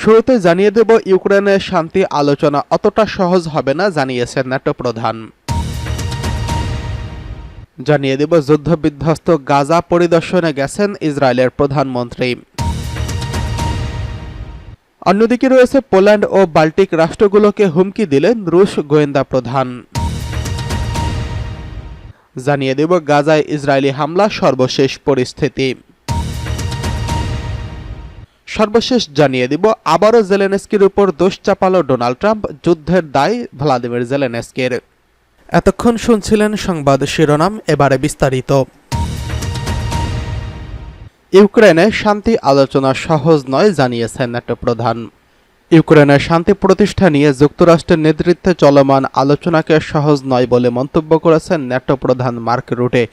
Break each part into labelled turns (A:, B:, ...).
A: শুরুতে জানিয়ে দেব ইউক্রেনের শান্তি আলোচনা অতটা সহজ হবে না, জানিয়েছেন ন্যাটো প্রধান। জানিয়ে দেব, যুদ্ধবিধ্বস্ত গাজা পরিদর্শনে গেছেন ইসরায়েলের প্রধানমন্ত্রী। অন্যদিকে রয়েছে পোল্যান্ড ও বাল্টিক রাষ্ট্রগুলোকে হুমকি দিলেন রুশ গোয়েন্দা প্রধান। জানিয়ে দেব, গাজায় ইসরায়েলি হামলা সর্বশেষ পরিস্থিতি। সর্বশেষ জানিয়ে দিব, আবারও জেলেনস্কির উপর দোষ চাপালো ডোনাল্ড ট্রাম্প, যুদ্ধের দায় ভ্লাদিমির জেলেনস্কির। এতক্ষণ শুনছিলেন সংবাদ শিরোনাম, এবারে বিস্তারিত। ইউক্রেনে শান্তি আলোচনা সহজ নয়, জানিয়েছেন ন্যাটো প্রধান। ইউক্রেনের শান্তি প্রতিষ্ঠা নিয়ে যুক্তরাষ্ট্রের নেতৃত্বে চলমান আলোচনাকে সহজ নয় বলে মন্তব্য করেছেন ন্যাটো প্রধান মার্ক রুটে।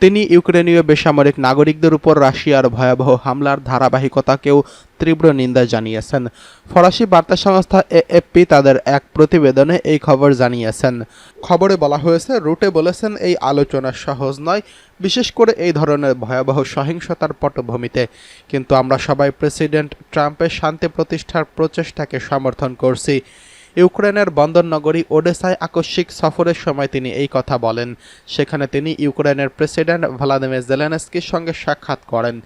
A: তিনি ইউক্রেনীয় বেসামরিক নাগরিকদের উপর রাশিয়ার ভয়াবহ হামলার ধারাবাহিকতাকেও তীব্র নিন্দা জানিয়েছেন। ফরাসি বার্তা সংস্থা এএফপি তাদের এক প্রতিবেদনে এই খবর জানিয়েছেন। খবরে বলা হয়েছে, রুটে বলেছেন, এই আলোচনা সহজ নয়, বিশেষ করে এই ধরনের ভয়াবহ সহিংসতার পটভূমিতে। কিন্তু আমরা সবাই প্রেসিডেন্ট ট্রাম্পের শান্তি প্রতিষ্ঠার প্রচেষ্টাকে সমর্থন করছি। ইউক্রেনের বন্দরনগরী ওডেসায় আকস্মিক সফরের সময় তিনি এই কথা বলেন। সেখানে তিনি ইউক্রেনের প্রেসিডেন্ট ভ্লাদিমির জেলেনস্কির সঙ্গে সাক্ষাৎ করেন।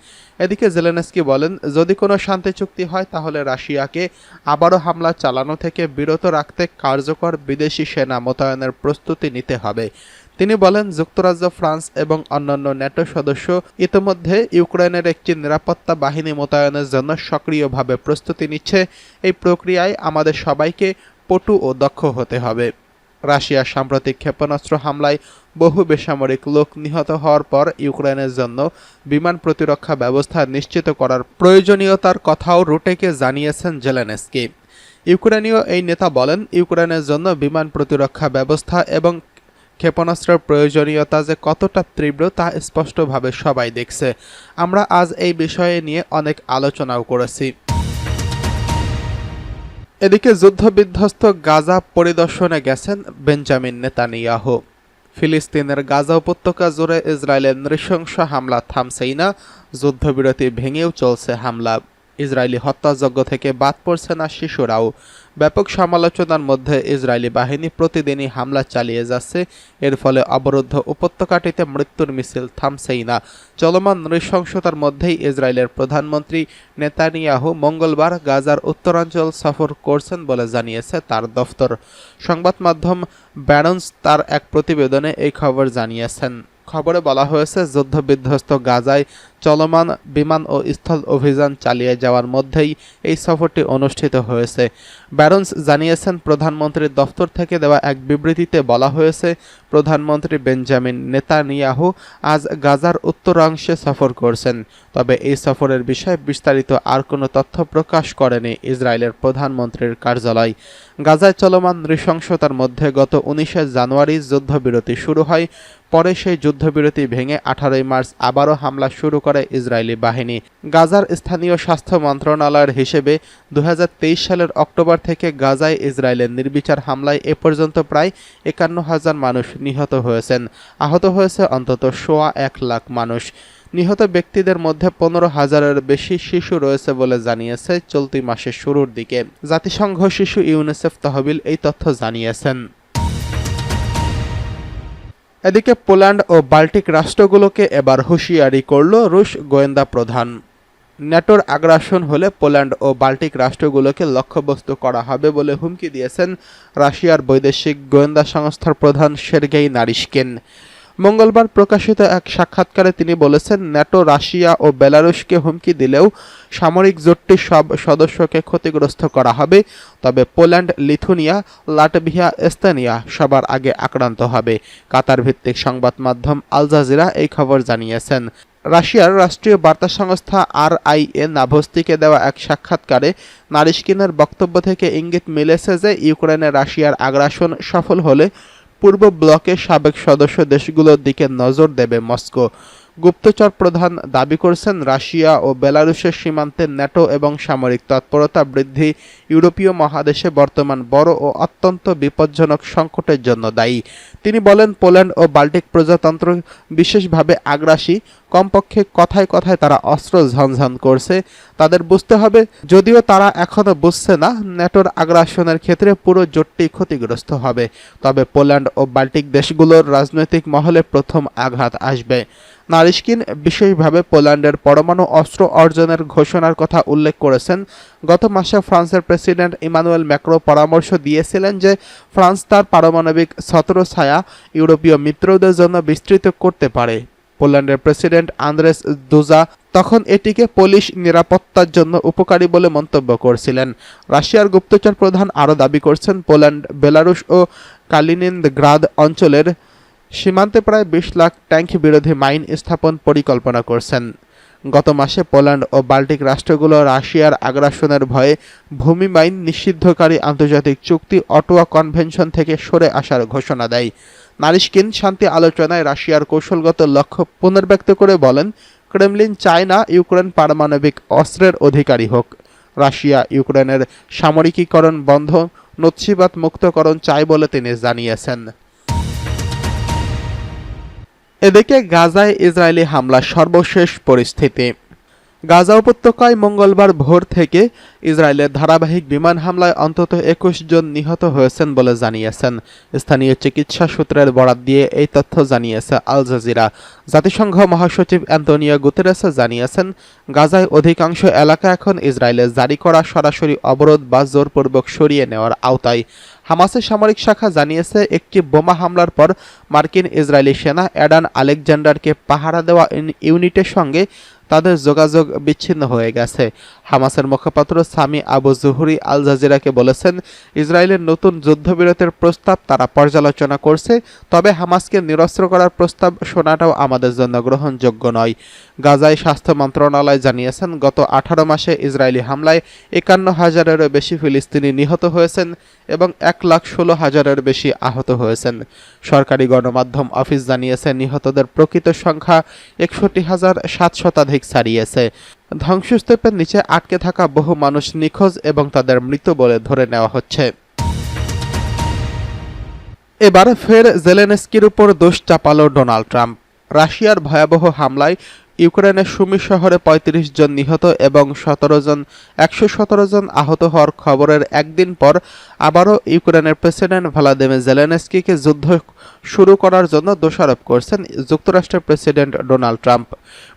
A: এদিকে জেলেনস্কি বলেন, যদি কোনো শান্তি চুক্তি হয়, তাহলে রাশিয়াকে আবারও হামলা চালানো থেকে বিরত রাখতে কার্যকর বিদেশি সেনা মোতায়েনের প্রস্তুতি নিতে হবে। তিনি বলেন, যুক্তরাজ্য, ফ্রান্স এবং অন্যান্য ন্যাটো সদস্য ইতিমধ্যে ইউক্রেনের একটি নিরাপত্তা বাহিনী মোতায়েনের জন্য সক্রিয়ভাবে প্রস্তুতি নিচ্ছে। এই প্রক্রিয়ায় আমাদের সবাইকে পটু ও দক্ষ হতে হবে। রাশিয়ার সাম্প্রতিক ক্ষেপণাস্ত্র হামলায় বহু বেসামরিক লোক নিহত হওয়ার পর ইউক্রেনের জন্য বিমান প্রতিরক্ষা ব্যবস্থা নিশ্চিত করার প্রয়োজনীয়তার কথাও রুটেকে জানিয়েছেন জেলেনেস্কি। ইউক্রেনীয় এই নেতা বলেন, ইউক্রেনের জন্য বিমান প্রতিরক্ষা ব্যবস্থা এবং ক্ষেপণাস্ত্রের প্রয়োজনীয়তা যে কতটা তীব্র তা স্পষ্টভাবে সবাই দেখছে। আমরা আজ এই বিষয়ে নিয়ে অনেক আলোচনাও করেছি। এদিকে যুদ্ধবিধ্বস্ত গাজা পরিদর্শনে গেছেন বেঞ্জামিন নেতানিয়াহু। ফিলিস্তিনের গাজা উপত্যকা জুড়ে ইসরায়েলের নৃশংস হামলা থামছেই না, যুদ্ধবিরতি ভেঙেও চলছে হামলা। ইসরায়েলি হত্যাযজ্ঞ থেকে বাদ পড়ছে না শিশুরাও। ব্যাপক সমালোচনার মধ্যে ইসরায়েলি বাহিনী প্রতিদিনই হামলা চালিয়ে যাচ্ছে। এর ফলে অবরুদ্ধ উপত্যকাটিতে মৃত্যুর মিছিল থামছেই না। চলমান নৃশংসতার মধ্যেই ইসরায়েলের প্রধানমন্ত্রী নেতানিয়াহু মঙ্গলবার গাজার উত্তরাঞ্চল সফর করছেন বলে জানিয়েছে তার দফতর। সংবাদ মাধ্যম ব্যারন্স তার এক প্রতিবেদনে এই খবর জানিয়েছেন। খবরে বলা হয়েছে, যুদ্ধবিধ্বস্ত গাজায় চলমান বিমান ও স্থল অভিযান চালিয়ে যাওয়ার মধ্যেই এই সফরটি অনুষ্ঠিত হয়েছে। ব্যারন্স জানিয়েছেন, প্রধানমন্ত্রীর দফতর থেকে দেওয়া এক বিবৃতিতে বলা হয়েছে, প্রধানমন্ত্রী বেঞ্জামিন নেতানিয়াহু আজ গাজার উত্তরাংশে সফর করছেন। তবে এই সফরের বিষয়ে বিস্তারিত আর কোনো তথ্য প্রকাশ করেনি ইসরায়েলের প্রধানমন্ত্রীর কার্যালয়। গাজায় চলমান নৃশংসতার মধ্যে গত উনিশে জানুয়ারি যুদ্ধবিরতি শুরু হয়, পরে সেই যুদ্ধবিরতি ভেঙে আঠারোই মার্চ আবারও হামলা শুরু করে ইসরায়েলি বাহিনী। গাজার স্থানীয় স্বাস্থ্য মন্ত্রণালয়ের হিসেবে দু সালের অক্টোবর থেকে গাজায় ইসরায়েলের নির্বিচার হামলায় এ পর্যন্ত প্রায় একান্ন হাজার মানুষ নিহত হয়েছেন। আহত হয়েছে অন্তত সোয়া এক লাখ মানুষ। নিহত ব্যক্তিদের মধ্যে পনেরো হাজারের বেশি শিশু রয়েছে বলে জানিয়েছে চলতি মাসের শুরুর দিকে। জাতিসংঘ শিশু ইউনিসেফ তহবিল এই তথ্য জানিয়েছেন। এদিকে পোল্যান্ড ও বাল্টিক রাষ্ট্রগুলোকে এবার হুঁশিয়ারি করল রুশ গোয়েন্দা প্রধান। ন্যাটোর আগ্রাসন হলে পোল্যান্ড ও বাল্টিক রাষ্ট্রগুলোকে লক্ষ্যবস্তু করা হবে বলে হুমকি দিয়েছেন রাশিয়ার বৈদেশিক গোয়েন্দা সংস্থার প্রধান সের্গেই নারিশকেন। মঙ্গলবার প্রকাশিত এক সাক্ষাৎকারে তিনি বলেছেন, ন্যাটো, রাশিয়া ও বেলারুশকে হুমকি দিলেও সামরিক জোটটির সব সদস্যকে ক্ষতিগ্রস্ত করা হবে। তবে পোল্যান্ড, লিথুনিয়া, লাটভিয়া, এস্তানিয়া সবার আগে আক্রান্ত হবে। কাতার ভিত্তিক সংবাদ মাধ্যম আল জাজিরা এই খবর জানিয়েছেন। রাশিয়ার রাষ্ট্রীয় বার্তা সংস্থা আর আই এ নাভস্তিকে দেওয়া এক সাক্ষাৎকারে নারিশকিনের বক্তব্য থেকে ইঙ্গিত মিলেছে যে, ইউক্রেনে রাশিয়ার আগ্রাসন সফল হলে পূর্ব ব্লকের সাবেক সদস্য দেশগুলোর দিকে নজর দেবে মস্কো। গুপ্তচর প্রধান দাবি করছেন, রাশিয়া ও বেলারুশের সীমান্তে ন্যাটো এবং সামরিক তৎপরতা বৃদ্ধি ইউরোপীয় মহাদেশে বর্তমান বড় ও অত্যন্ত বিপজ্জনক সংকটের জন্য দায়ী। তিনি বলেন, পোল্যান্ড ও বাল্টিক প্রজাতন্ত্র বিশেষভাবে আগ্রাসী, কমপক্ষে কথায় কথায় তারা অস্ত্র ঝনঝন করছে। তাদের বুঝতে হবে, যদিও তারা এখনও বুঝছে না, ন্যাটোর আগ্রাসনের ক্ষেত্রে পুরো জোটটি ক্ষতিগ্রস্ত হবে। তবে পোল্যান্ড ও বাল্টিক দেশগুলোর রাজনৈতিক মহলে প্রথম আঘাত আসবে। নারিশকিন বিশেষভাবে পোল্যান্ডের পরমাণু অস্ত্র অর্জনের ঘোষণার কথা উল্লেখ করেছেন। গত মাসে ফ্রান্সের প্রেসিডেন্ট ইমানুয়েল ম্যাক্রো পরামর্শ দিয়েছিলেন যে ফ্রান্স তার পারমাণবিক ছত্র ছায়া ইউরোপীয় মিত্রদের জন্য বিস্তৃত করতে পারে। পোল্যান্ডের প্রেসিডেন্ট আন্দ্রেস দুজা তখন এটিকে পোলিশ নিরাপত্তার জন্য উপকারী বলে মন্তব্য করছিলেন। রাশিয়ার গুপ্তচর প্রধান আরও দাবি করছেন, পোল্যান্ড, বেলারুশ ও কালিনিনগ্রাদ অঞ্চলের সীমান্তে প্রায় বিশ লাখ ট্যাঙ্ক বিরোধী মাইন স্থাপন পরিকল্পনা করছেন। গত মাসে পোল্যান্ড ও বাল্টিক রাষ্ট্রগুলো রাশিয়ার আগ্রাসনের ভয়ে ভূমি মাইন নিষিদ্ধকারী আন্তর্জাতিক চুক্তি অটোয়া কনভেনশন থেকে সরে আসার ঘোষণা দেয়। নারিশকিন শান্তি আলোচনায় রাশিয়ার কৌশলগত লক্ষ্য পুনর্ব্যক্ত করে বলেন, ক্রেমলিন চায় না ইউক্রেন পারমাণবিক অস্ত্রের অধিকারী হোক। রাশিয়া ইউক্রেনের সামরিকীকরণ বন্ধ নৎসিবাত মুক্তকরণ চায় বলে তিনি জানিয়েছেন। এদিকে গাজায় ইসরায়েলি হামলা সর্বশেষ পরিস্থিতি। গাজা উপত্যকায় মঙ্গলবার ভোর থেকে ইসরায়েলের ধারাবাহিক বিমান হামলায় অন্তত একুশ জন নিহত হয়েছেন বলে জানিয়েছেন। স্থানীয় চিকিৎসা সূত্রের বরাত দিয়ে এই তথ্য জানিয়েছে আল জাজিরা। জাতিসংঘ মহাসচিব অ্যান্তোনিও গুতেরেসে জানিয়েছেন, গাজায় অধিকাংশ এলাকা এখন ইসরায়েলের জারি করা সরাসরি অবরোধ বা জোরপূর্বক সরিয়ে নেওয়ার আওতায়। হামাসের সামরিক শাখা জানিয়েছে, একটি বোমা হামলার পর মার্কিন ইসরায়েলি সেনা অ্যাডান আলেকজান্ডারকে পাহারা দেওয়া ইউনিটের সঙ্গে তাদের যোগাযোগ বিচ্ছিন্ন হয়ে গেছে। হামাসের মুখপাত্র সামি আবু জুহুরি আল জাজিরাকে বলেছেন, ইসরায়েলের নতুন যুদ্ধবিরতির প্রস্তাব তারা পর্যালোচনা করছে, তবে হামাসকে নিরস্ত্র করার প্রস্তাব শোনাটাও আমাদের জন্য গ্রহণযোগ্য নয়। গাজায় স্বাস্থ্য মন্ত্রণালয় জানিয়েছেন, গত আঠারো মাসে ইসরায়েলি হামলায় একান্ন হাজারেরও বেশি ফিলিস্তিনি নিহত হয়েছেন এবং এক লাখ ষোলো হাজারের বেশি আহত হয়েছেন। সরকারি গণমাধ্যম অফিস জানিয়েছে, নিহতদের প্রকৃত সংখ্যা একষট্টি হাজার সাত শতাধিক। ছাড়িয়েছে। ধ্বংসস্তূপের নিচে আটকে থাকা বহু মানুষ নিখোঁজ এবং তাদের মৃত বলে ধরে নেওয়া হচ্ছে। এবার ফের জেলেনস্কির উপর দোষ চাপালো ডোনাল্ড ট্রাম্প। রাশিয়ার ভয়াবহ হামলায় ইউক্রেনের সুমি শহরে ৩৫ জন নিহত এবং সতেরো জন, একশো সতেরো জন আহত হওয়ার খবরের একদিন পর আবারও ইউক্রেনের প্রেসিডেন্ট ভ্লাদিমির জেলেনস্কিকে যুদ্ধ শুরু করার জন্য দোষারোপ করছেন যুক্তরাষ্ট্রের প্রেসিডেন্ট ডোনাল্ড ট্রাম্প।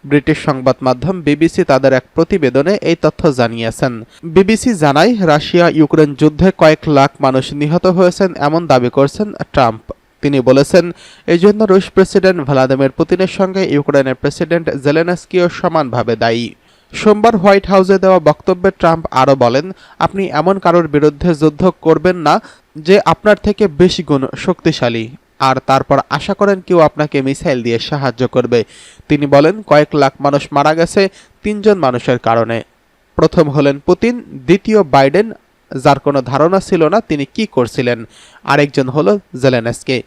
A: ব্রিটিশ সংবাদ মাধ্যম বিবিসি তাদের এক প্রতিবেদনে এই তথ্য জানিয়েছেন। বিবিসি জানায়, রাশিয়া ইউক্রেন যুদ্ধে কয়েক লাখ মানুষ নিহত হয়েছেন এমন দাবি করছেন ট্রাম্প। তিনি বলেছেন, এই জন্য রুশ প্রেসিডেন্ট ভ্লাদিমির পুতিনের সঙ্গে ইউক্রেনের প্রেসিডেন্ট জেলেনস্কিও সমানভাবে দায়ী। সোমবার হোয়াইট হাউসে দেওয়া বক্তব্যে ট্রাম্প আরও বলেন, আপনি এমন কারোর বিরুদ্ধে যুদ্ধ করবেন না যে আপনার থেকে বেশি গুণ শক্তিশালী। আর তারপর আশা করেন কেউ আপনাকে মিসাইল দিয়ে সাহায্য করবে। তিনি বলেন, কয়েক লাখ মানুষ মারা গেছে তিনজন মানুষের কারণে। প্রথম হলেন পুতিন, দ্বিতীয় বাইডেন, যার কোনো ধারণা ছিল না তিনি কি করছিলেন। আরেকজন হল জেলেনস্কি।